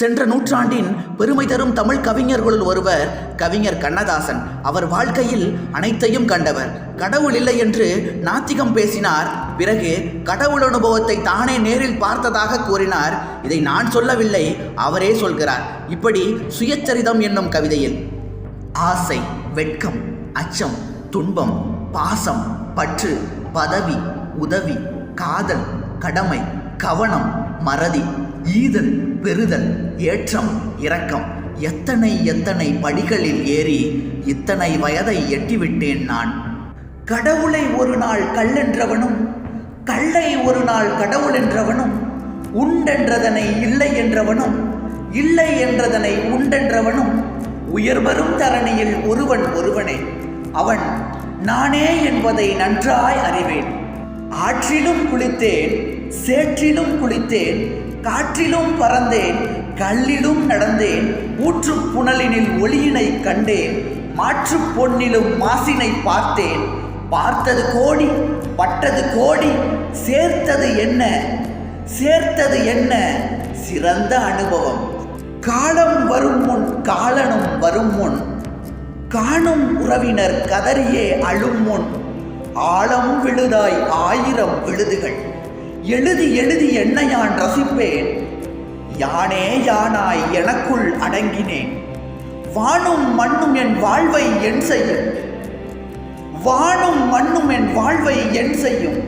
சென்ற நூற்றாண்டின் பெருமை தரும் தமிழ் கவிஞர்களுள் ஒருவர் கவிஞர் கண்ணதாசன். அவர் வாழ்க்கையில் அனைத்தையும் கண்டவர். கடவுள் இல்லை என்று நாத்திகம் பேசினார். பிறகு கடவுள் அனுபவத்தை தானே நேரில் பார்த்ததாக கூறினார். இதை நான் சொல்லவில்லை அவரே சொல்கிறார். இப்படி சுயச்சரிதம் என்னும் கவிதையில். ஆசை வெட்கம் அச்சம் துன்பம் பாசம் பற்று பதவி உதவி காதல் கடமை கவனம் மறதி ஈதல் பெறுதல் ஏற்றம் இரக்கம். எத்தனை எத்தனை படிகளில் ஏறி இத்தனை வயதை எட்டிவிட்டேன் நான்? கடவுளை ஒரு நாள் கல்லென்றவனும் கல்லை ஒரு நாள் கடவுள் என்றவனும் உண்டென்றதனை இல்லை என்றவனும் இல்லை என்றதனை உண்டென்றவனும் உயர்வரும் தரணியில் ஒருவன் ஒருவனே. அவன் நானே என்பதை நன்றாய் அறிவேன். ஆற்றிலும் குளித்தேன் சேற்றிலும் குளித்தேன் காற்றிலும் பறந்தேன் கல்லிலும் நடந்தேன் ஊற்று புனலினில் ஒளியினை கண்டேன் மாற்றுப் பொன்னிலும் மாசினை பார்த்தேன். பார்த்தது கோடி பட்டது கோடி சேர்த்தது என்ன? சேர்த்தது என்ன? சிறந்த அனுபவம். காலம் வரும் முன் காலனும் வரும் முன். காணும் உறவினர் கதறியே அழும் முன். ஆழம் விழுதாய் ஆயிரம் விழுதுகள். எழுதி எழுதி என்னை யான் ரசிப்பேன்? யானே யானாய் எனக்குள் அடங்கினேன். வானும் மண்ணும் என் வாழ்வை என் செய்யும். வானும் மண்ணும் என் வாழ்வை என் செய்யும்.